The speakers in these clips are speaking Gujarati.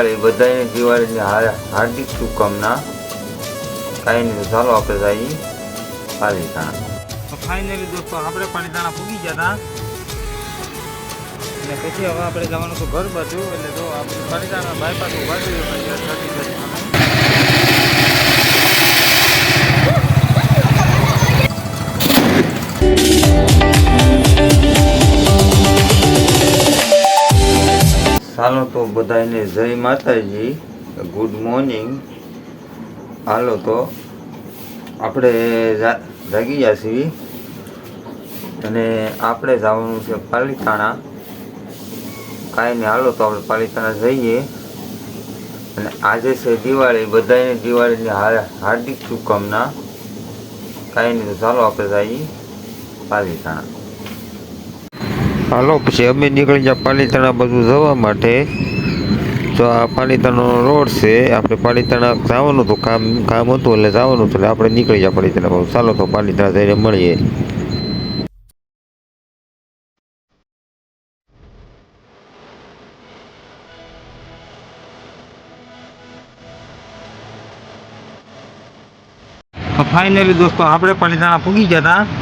બધાને દિવાળીની હાર્દિક શુભકામના. કાંઈ નહીં ચાલો આપણે જઈએ પાલીતાણા તો ફાઇનલી દોસ્તો, આપણે પાણીતાણા પૂગી ગયા હતા અને પછી હવે આપણે જવાનું તો ઘર બાજુ, એટલે જો આપણે પાલીતાણા બાયપાસ ઊભા થયું ચાલો તો બધાને જય માતાજી ગુડ મોર્નિંગ હાલો તો આપણે જાગી ગયા છીએ અને આપણે જવાનું છે પાલિતાણા. કાંઈ નહીં, હાલો તો આપણે પાલીતાણા જઈએ. અને આજે છે દિવાળી બધાને દિવાળીની હાર્દિક શુભકામના. કાંઈ નહીં તો ચાલો આપણે જઈએ પાલીતાણા. હાલો, પછી અમે નીકળી ગયા પાલીતાણા બધું જવા માટે. તો આ પાલીતાણાનો રોડ છે, આપણે પાલીતાણા જવાનું હતું, કામ કામ હતું એટલે જવાનું હતું એટલે આપણે નીકળી ગયા પાલીતાણા બાજુ. ચાલો તો પાલીતાણા જઈને મળીએ. ફાઇનલી દોસ્તો, આપણે પાણીતાણા પૂગી ગયા હતા.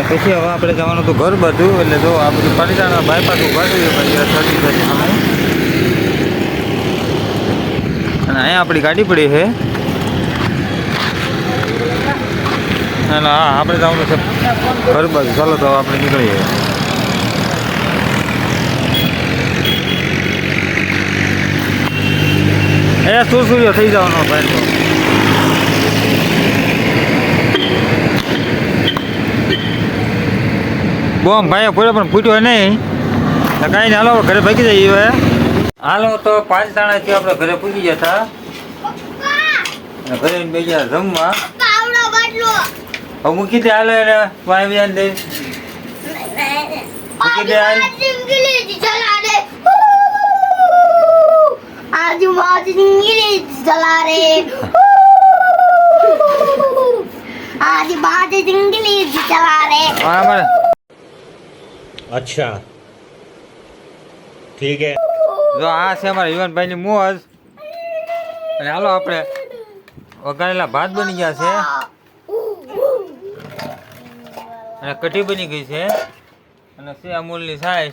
અને પછી હવે આપણે જવાનું તો ઘર બધું, એટલે જો આ બધું પાણીતાણા બાયપાસ થતી થતી અને અહીંયા આપણી ગાડી પડી છે. અને હા, આપણે જવાનું છે ઘર બાજુ. ચાલો તો આપણે નીકળીએ. એ શું સૂર્યો થઈ જવાનો ભાઈ. બોમ ભાઈ પૂરે પણ ફૂટ્યો નહીં. તો કાંઈ હાલો ઘરે ભાગી જઈએ હવે. હાલો તો પાંચ દાણાથી આપણે ઘરે પૂગી ગયા હતા. ઘરે બે ગયા જમવા. હવે મૂકી દે હાલો એને ભાઈ બીજા દે મૂકી દે હાલ. આજુબાજુ ચલારે આજુબાજુ ચલારે અચ્છા. ઠીક હે જો આ છે અમારા યુવાનભાઈની મોજ. અને હાલો આપણે વઘારેલા ભાત બની ગયા છે. અને કઢી બની ગઈ છે. અને છે અમૂલની સાઈઝ.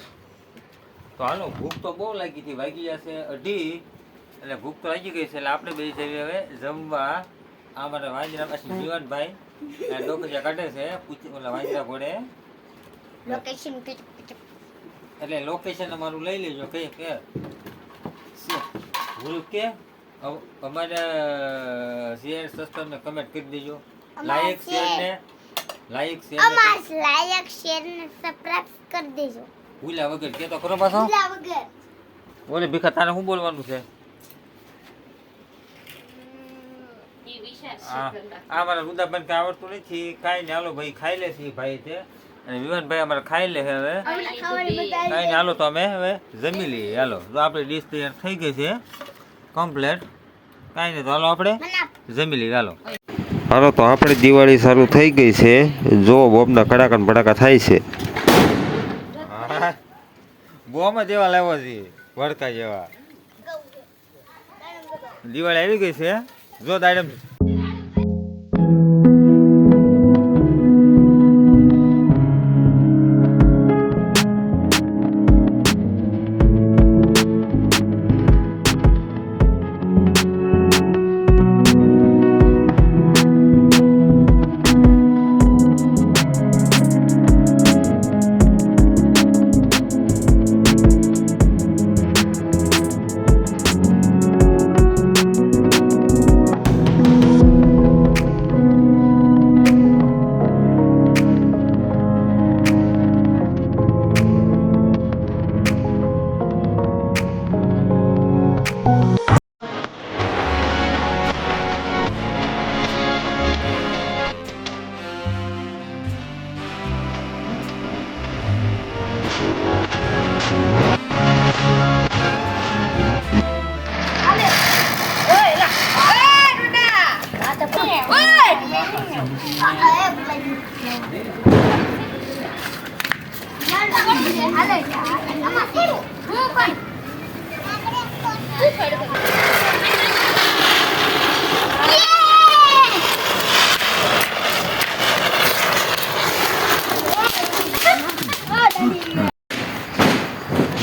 તો હાલો, ભૂખ તો બહુ લાગી હતી, વાગી ગયા છે અઢી. એટલે ભૂખ તો લાગી ગઈ છે, એટલે આપણે બે જઈએ હવે જમવા. આ મારા વાંજરા પાછી જીવનભાઈ. ડોકરિયા કાઢે છે વાંજરા ઘોડે. લોકેશન એટલે લોકેશન અમારું લઈ લેજો કઈ કે. ભૂલ કે? અમારા શેર સસ્તર ને કમેન્ટ કરી દેજો. લાયક શેર ને લાયક શેર અમાર લાયક શેર ને સબસ્ક્રાઇબ કરી દેજો. ભૂલ્યા વગર કે તો કરો પાછો? ભૂલ્યા વગર. ઓલે ભીખા તારે શું બોલવાનું છે? આ મારા રુદાબેન કઈ આવડતું નથી. કાંઈ ને હાલો ભાઈ ખાઈ લે છે ભાઈ તે. અને વિવાનભાઈ અમારે ખાઈ લે હવે. કાંઈ હાલો તો અમે હવે જમી લઈએ. હાલો જો આપણી ડીશ તૈયાર થઈ ગઈ છે. કમ્પ્લેટ કાંઈ નહીં તો હાલો આપણે જમી લઈએ. હાલો. હાલો તો આપણે દિવાળી શરૂ થઈ ગઈ છે. જો બોમ્બના કડાકા ભડાકા થાય છે. બોમાં જેવા લાવ્યો છે વડકા જેવા. દિવાળી આવી ગઈ છે. જો દાડમ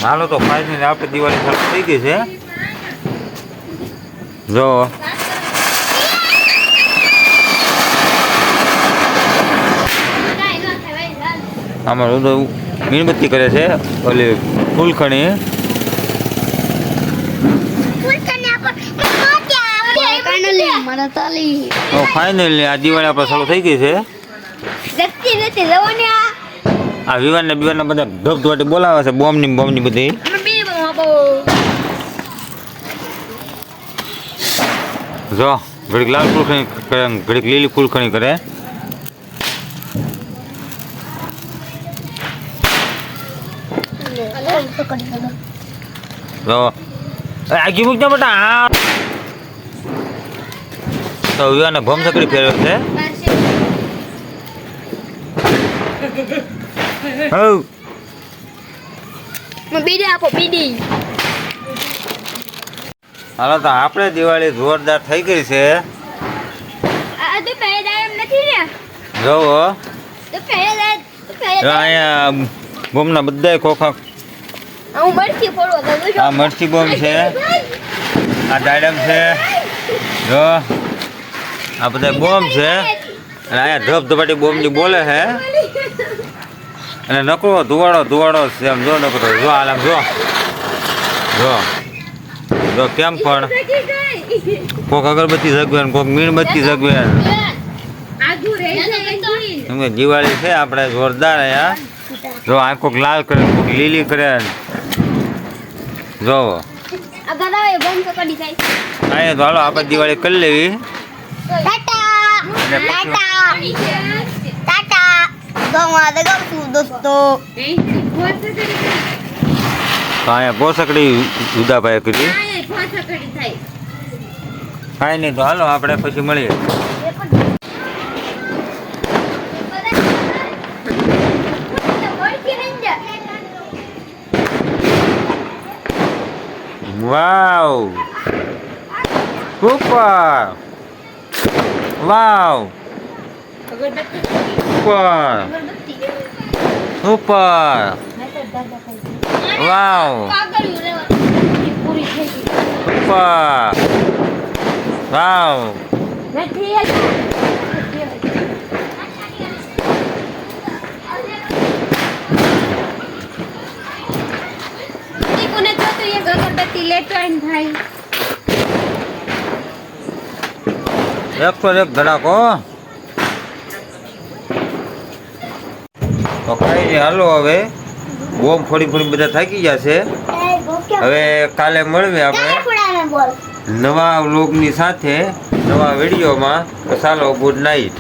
હાલો તો ફાઇનલી આપણે દિવાળી ચાલુ થઈ ગઈ છે. જો. આમાં બધું મીણબત્તી કરે છે ઓલી ફૂલખણી. ફાઇનલી આ દિવાળી આપણે ચાલુ થઈ ગઈ છે. આ વિવાન ને બિવાન બધા ધબ ધોટી બોલાવે છે બોમની બોમની બધી. અમે બે બાબો જો ઘડીક લાલ ફૂલખણી કરે ઘડીક લીલી ફૂલખણી કરે. તો આગી મૂકજો બેટા આ. તો વિવાને ભમ સકડી ફેરવે છે. હઉ બીડી આપો બીડી હાલો તો આપણે દિવાળી જોરદાર થઈ ગઈ છે. આ તો એમ નથી ને જોવો તો પહેલા અહીંયા બોમના બધાય ખોખા હું મરચી ફોડો આ મરચી બોમ છે આ ડાયડમ છે જો આ બધા બોમ્બ છે અને અહીંયા ધબ ધપાટી બોમની બોલે છે અને નકરો ધુવાડો ધુવાડો છે એમ જો નકરો. જો હાલ આમ જો. જો. જો કેમ પણ? કોક અગરબત્તી જગવે ને કોક મીણબત્તી જગવે તમે દિવાળી છે આપણે જોરદાર અહીંયા. જો આ કોક લાલ કરે કોક લીલી કરે જો. અહીંયા તો હાલો આપણે દિવાળી કરી લેવી. અને ટાટા ટાટા. દોસ્તો. ઉદાભાઈ કરી. કાંઈ નહીં તો હાલો આપણે પછી મળીએ. Wow. Super. Wow. Super super wow super wow એકસો એક ધડાકો તો કાંઈ નહીં, હાલો હવે. બોમ ફોડી ફોડી બધા થાકી ગયા છે. હવે કાલે મળીએ આપણે નવા વ્લોગની સાથે, નવા વિડીયોમાં. તો ચાલો ગુડ નાઇટ